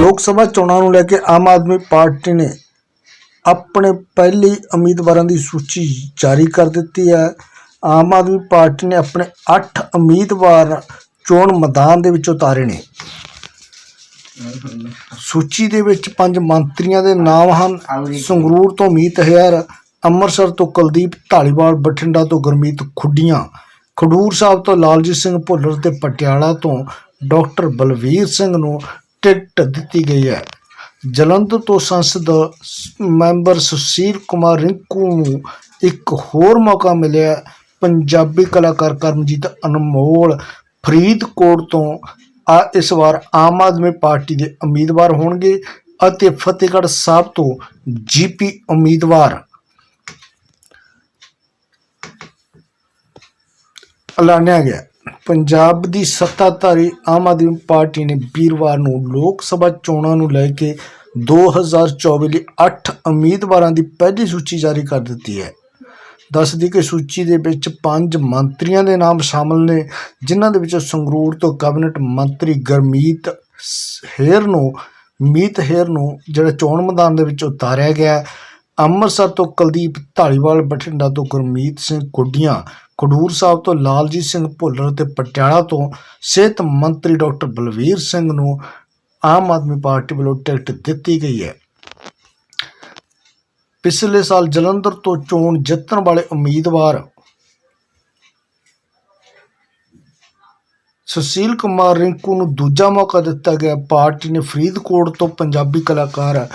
ਲੋਕ ਸਭਾ ਚੋਣਾਂ ਨੂੰ ਲੈ ਕੇ ਆਮ ਆਦਮੀ ਪਾਰਟੀ ਨੇ ਆਪਣੇ ਪਹਿਲੀ ਉਮੀਦਵਾਰਾਂ ਦੀ ਸੂਚੀ ਜਾਰੀ ਕਰ ਦਿੱਤੀ ਹੈ। ਆਮ ਆਦਮੀ ਪਾਰਟੀ ਨੇ ਆਪਣੇ 8 ਉਮੀਦਵਾਰ ਚੋਣ ਮੈਦਾਨ ਦੇ ਵਿੱਚ ਉਤਾਰੇ ਨੇ। ਸੂਚੀ ਦੇ ਵਿੱਚ ਪੰਜ ਮੰਤਰੀਆਂ ਦੇ ਨਾਮ ਹਨ। ਸੰਗਰੂਰ ਤੋਂ ਮੀਤ ਹੇਅਰ, ਅੰਮ੍ਰਿਤਸਰ ਤੋਂ ਕੁਲਦੀਪ ਢਾਲੀਵਾਲ ਬਠਿੰਡਾ ਤੋਂ ਗੁਰਮੀਤ ਖੁੱਡੀਆਂ, ਖਡੂਰ ਸਾਹਿਬ ਤੋਂ ਲਾਲਜੀਤ ਸਿੰਘ ਭੁੱਲਰ ਤੇ ਪਟਿਆਲਾ ਤੋਂ ਡਾਕਟਰ ਬਲਵੀਰ ਸਿੰਘ ਨੂੰ ਟਿਕਟ ਦਿੱਤੀ ਗਈ ਹੈ। ਜਲੰਧਰ ਤੋਂ ਸੰਸਦ ਮੈਂਬਰ ਸੁਸ਼ੀਲ ਕੁਮਾਰ ਰਿੰਕੂ ਨੂੰ ਇੱਕ ਹੋਰ ਮੌਕਾ ਮਿਲਿਆ ਪੰਜਾਬੀ ਕਲਾਕਾਰ ਕਰਮਜੀਤ ਅਨਮੋਲ ਫਰੀਦਕੋਟ ਤੋਂ ਆ ਇਸ ਵਾਰ ਆਮ ਆਦਮੀ ਪਾਰਟੀ ਦੇ ਉਮੀਦਵਾਰ ਹੋਣਗੇ ਅਤੇ ਫਤਿਹਗੜ੍ਹ ਸਾਹਿਬ ਤੋਂ ਜੀਪੀ ਉਮੀਦਵਾਰ। ਐਲਾਨਿਆ ਗਿਆ। ਪੰਜਾਬ ਦੀ ਸੱਤਾਧਾਰੀ ਆਮ ਆਦਮੀ ਪਾਰਟੀ ਨੇ ਵੀਰਵਾਰ ਨੂੰ ਲੋਕ ਸਭਾ ਚੋਣਾਂ ਨੂੰ ਲੈ ਕੇ 2024 ਲਈ 8 ਉਮੀਦਵਾਰਾਂ ਦੀ ਪਹਿਲੀ ਸੂਚੀ ਜਾਰੀ ਕਰ ਦਿੱਤੀ ਹੈ। ਦੱਸਦੀ ਕਿ ਸੂਚੀ ਦੇ ਵਿੱਚ ਪੰਜ ਮੰਤਰੀਆਂ ਦੇ ਨਾਮ ਸ਼ਾਮਲ ਨੇ, ਜਿਨ੍ਹਾਂ ਦੇ ਵਿੱਚੋਂ ਸੰਗਰੂਰ ਤੋਂ ਕੈਬਨਿਟ ਮੰਤਰੀ ਗਰਮੀਤ ਹੇਰ ਨੂੰ, ਮੀਤ ਹੇਰ ਨੂੰ ਜਿਹੜਾ ਚੋਣ ਮੈਦਾਨ ਦੇ ਵਿੱਚ ਉਤਾਰਿਆ ਗਿਆ ਅੰਮ੍ਰਿਤਸਰ ਤੋਂ ਕੁਲਦੀਪ ਢਾਲੀਵਾਲ ਬਠਿੰਡਾ ਤੋਂ ਗੁਰਮੀਤ ਸਿੰਘ ਕੁੱਡੀਆਂ ਖਡੂਰ ਸਾਹਿਬ ਤੋਂ ਲਾਲਜੀਤ ਸਿੰਘ ਭੁੱਲਰ ਤੇ ਪਟਿਆਲਾ ਤੋਂ ਸਿਹਤ ਮੰਤਰੀ ਡਾਕਟਰ ਬਲਵੀਰ ਸਿੰਘ ਨੂੰ ਆਮ ਆਦਮੀ ਪਾਰਟੀ ਵੱਲੋਂ ਟਿਕਟ ਦਿੱਤੀ ਗਈ ਹੈ। ਪਿਛਲੇ ਸਾਲ ਜਲੰਧਰ ਤੋਂ ਚੋਣ ਜਿੱਤਣ ਵਾਲੇ ਉਮੀਦਵਾਰ ਸੁਸ਼ੀਲ ਕੁਮਾਰ ਰਿੰਕੂ ਨੂੰ ਦੂਜਾ ਮੌਕਾ ਦਿੱਤਾ ਗਿਆ। ਪਾਰਟੀ ਨੇ ਫਰੀਦਕੋਟ ਤੋਂ ਪੰਜਾਬੀ ਕਲਾਕਾਰ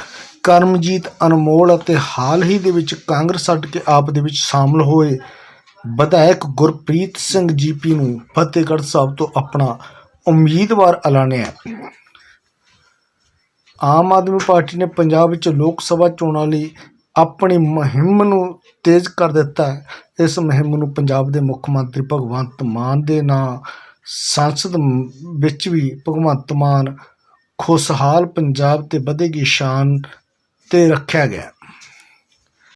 ਕਰਮਜੀਤ ਅਨਮੋਲ ਅਤੇ ਹਾਲ ਹੀ ਦੇ ਵਿੱਚ ਕਾਂਗਰਸ ਛੱਡ ਕੇ ਆਪ ਦੇ ਵਿੱਚ ਸ਼ਾਮਲ ਹੋਏ। ਵਿਧਾਇਕ ਗੁਰਪ੍ਰੀਤ ਸਿੰਘ ਜੀਪੀ ਨੂੰ ਫਤਿਹਗੜ੍ਹ ਸਾਹਿਬ ਤੋਂ ਆਪਣਾ ਉਮੀਦਵਾਰ ਐਲਾਨਿਆ। ਆਮ ਆਦਮੀ ਪਾਰਟੀ ਨੇ ਪੰਜਾਬ ਵਿੱਚ ਲੋਕ ਸਭਾ ਚੋਣਾਂ ਲਈ ਆਪਣੀ ਮੁਹਿੰਮ ਨੂੰ ਤੇਜ਼ ਕਰ ਦਿੱਤਾ ਹੈ। ਇਸ ਮੁਹਿੰਮ ਨੂੰ ਪੰਜਾਬ ਦੇ ਮੁੱਖ ਮੰਤਰੀ ਭਗਵੰਤ ਮਾਨ ਦੇ ਨਾਂ, ਸੰਸਦ ਵਿੱਚ ਵੀ ਭਗਵੰਤ ਮਾਨ ਖੁਸ਼ਹਾਲ ਪੰਜਾਬ ਤੇ ਵਧੇਗੀ ਸ਼ਾਨ ਤੇ ਰੱਖਿਆ ਗਿਆ।